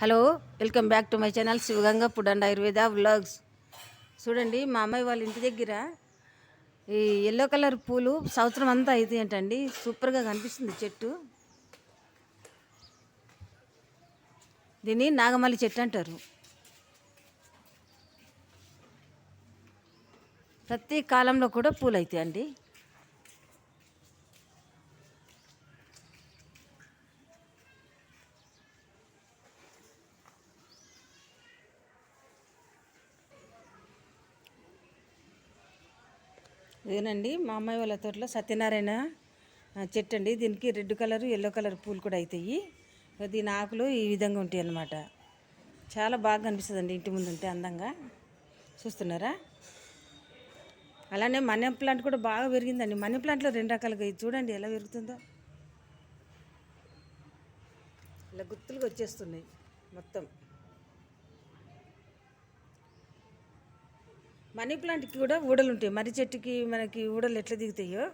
Hello welcome back to my channel Shivaganga food and Ayurveda vlogs. చూడండి మా అమ్మాయి వాళ్ళ ఇంటి దగ్గర ఈ ఎల్లో కలర్ పూలు సంవత్సరం అంతా అయితే ఏంటండి సూపర్గా కనిపిస్తుంది చెట్టు. దీన్ని నాగమల్లి చెట్టు అంటారు. ప్రతి కాలంలో కూడా పూలు అవుతాయండి ఇదేనండి మా అమ్మాయి వాళ్ళ తోటలో సత్యనారాయణ చెట్టు అండి. దీనికి రెడ్ కలర్ ఎల్లో కలర్ పూలు కూడా అవుతాయి దీని ఆకులు ఈ విధంగా ఉంటాయి అన్నమాట. చాలా బాగా కనిపిస్తుందండి ఇంటి ముందు ఉంటే అందంగా. చూస్తున్నారా? అలానే మనీ ప్లాంట్ కూడా బాగా పెరిగిందండి. మనీ ప్లాంట్లో రెండు రకాలుగా చూడండి ఎలా పెరుగుతుందో. ఇలా గుత్తులుగా వచ్చేస్తున్నాయి మొత్తం. మనీ ప్లాంట్కి కూడా ఊడలు ఉంటాయి. మర్రి చెట్టుకి మనకి ఊడలు ఎట్లా దిగుతాయో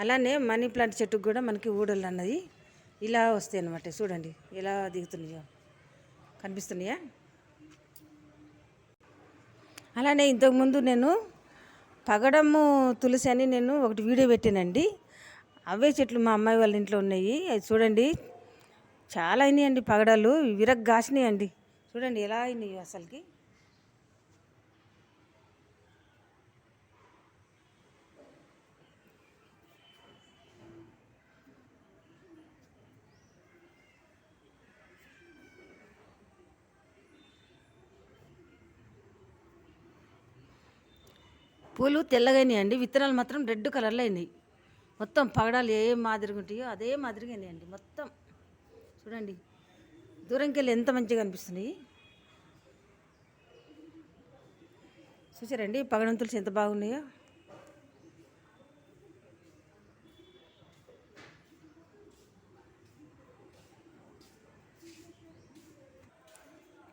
అలానే మనీ ప్లాంట్ చెట్టుకు కూడా మనకి ఊడలు అన్నది ఇలా వస్తాయి అన్నమాట. చూడండి ఎలా దిగుతున్నాయో. కనిపిస్తున్నాయా? అలానే ఇంతకుముందు నేను పగడము తులసి అని నేను ఒకటి వీడియో పెట్టానండి. అవే చెట్లు మా అమ్మాయి వాళ్ళ ఇంట్లో ఉన్నాయి. అది చూడండి. చాలా అయినాయండి పగడాలు. విరగ్గాసినాయండి. చూడండి ఎలా అయినాయి అసలుకి. పూలు తెల్లగానే అండి. విత్తనాలు మాత్రం రెడ్ కలర్లో అయినాయి. మొత్తం పగడాలు ఏ మాదిరిగా ఉంటాయో అదే మాదిరిగా అయినాయండి మొత్తం చూడండి. దూరంకి వెళ్ళి ఎంత మంచిగా అనిపిస్తున్నాయి. చూసారండి పగడం తులసి ఎంత బాగున్నాయో.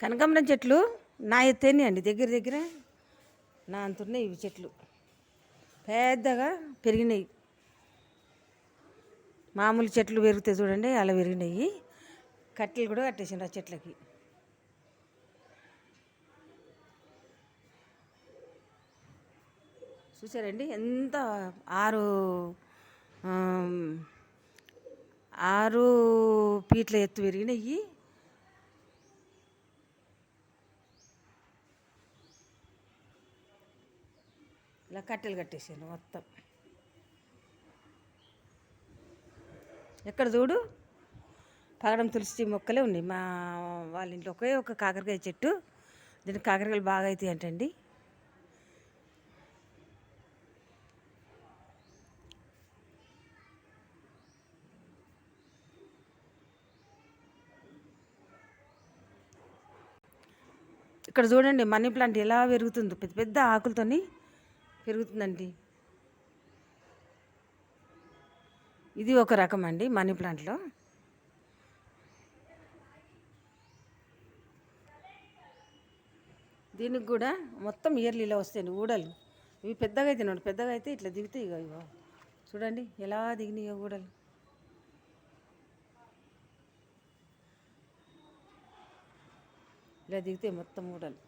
కనకాంబరం చెట్లు నా ఎత్తేనే అండి దగ్గర దగ్గర. నా అంతున్నాయి ఇవి చెట్లు. పెద్దగా పెరిగినాయి. మామూలు చెట్లు పెరుగుతాయి చూడండి అలా పెరిగినాయి. కట్టెలు కూడా కట్టేసిండ్రు ఆ చెట్లకి. చూసారండి ఎంత ఆరు ఆరు పీట్ల ఎత్తు పెరిగినాయి. ఇలా కట్టెలు కట్టేసాను మొత్తం. ఎక్కడ చూడు? పగడం తులసి మొక్కలే ఉన్నాయి. మా వాళ్ళ ఇంట్లో ఒకే ఒక కాకరకాయ చెట్టు. దీనికి కాకరకాయలు బాగా అవుతాయి అంటండి. ఇక్కడ చూడండి మనీ ప్లాంట్ ఎలా పెరుగుతుందో. పెద్ద పెద్ద ఆకులతోని పెరుగుతుందండి. ఇది ఒక రకం అండి మనీ ప్లాంట్లో. దీనికి కూడా మొత్తం ఇయర్లీ ఇలా వస్తాయండి ఊడలు. ఇవి పెద్దగా అయితే నోడు పెద్దగా అయితే ఇట్లా దిగుతాయి ఇగో ఇగో. చూడండి ఎలా దిగినాయో ఊడలు. ఇలా దిగుతాయి మొత్తం ఊడలు.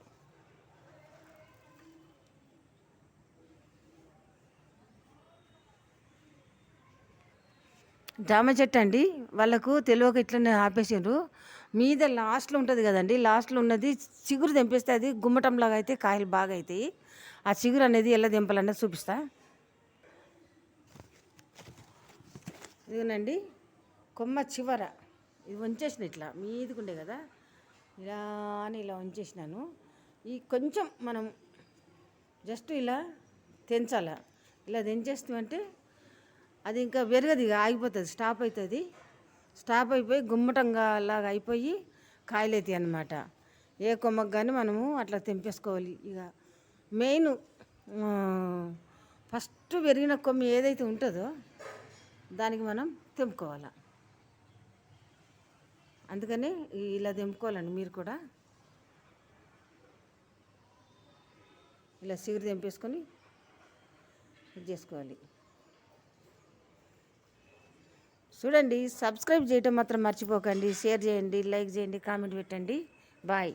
జామ చెట్టు అండి. వాళ్ళకు తెలియక ఇట్లనే ఆపేసారు మీద లాస్ట్లో ఉంటుంది కదండి. లాస్ట్లో ఉన్నది చిగురు తెంపేస్తే అది గుమ్మటంలాగా అయితే కాయలు బాగా అవుతాయి ఆ చిగురు అనేది ఎలా తెంపాలనేది చూపిస్తా. ఇదిగోనండి. కొమ్మ చివర. ఇది వంచేసిన ఇట్లా. మీదికుండే కదా. ఇలా అని ఇలా వంచేసినాను. ఈ కొంచెం మనం జస్ట్ ఇలా తెంచాల. ఇలా తెంచేస్తామంటే అది ఇంకా పెరగదు ఇక ఆగిపోతుంది స్టాప్ అవుతుంది స్టాప్ అయిపోయి గుమ్మటంగా లాగా అయిపోయి కాయలు అవుతాయి అన్నమాట. ఏ కొమ్మకు కానీ మనము అట్లా తెంపేసుకోవాలి ఇక. మెయిన్ ఫస్ట్ పెరిగిన కొమ్మ ఏదైతే ఉంటుందో దానికి మనం తెంపుకోవాలి. అందుకని ఇలా తెంపుకోవాలండి మీరు కూడా. ఇలా సిగురు తెంపేసుకొని ఇది చేసుకోవాలి. చూడండి సబ్స్క్రైబ్ చేయటం మాత్రం మర్చిపోకండి షేర్ చేయండి లైక్ చేయండి కామెంట్ పెట్టండి. బాయ్